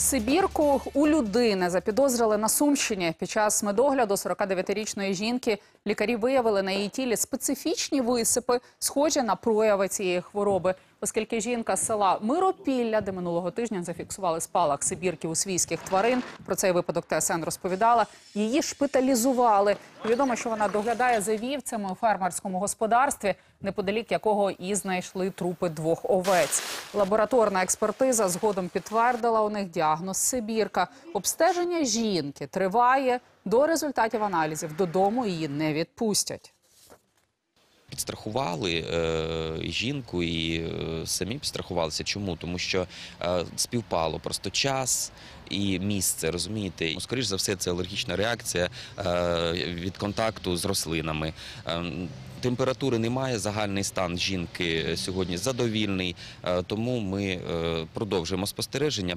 Сибірку у людини запідозрили на Сумщині. Під час медогляду 49-річної жінки лікарі виявили на її тілі специфічні висипи, схожі на прояви цієї хвороби. Оскільки жінка з села Миропілля, де минулого тижня зафіксували спалах Сибірки у свійських тварин, про цей випадок ТСН розповідала, її шпиталізували. Відомо, що вона доглядає за вівцями у фермерському господарстві, неподалік якого і знайшли трупи двох овець. Лабораторна експертиза згодом підтвердила у них діагноз Сибірка. Обстеження жінки триває. До результатів аналізів додому її не відпустять. Підстрахували е, жінку, і е, самі підстрахувалися. Чому? Тому що е, співпало просто час і місце, розумієте? Ну, Скоріш за все, це алергічна реакція е, від контакту з рослинами. Е, Температури немає, загальний стан жінки сьогодні задовільний, е, тому ми е, продовжуємо спостереження.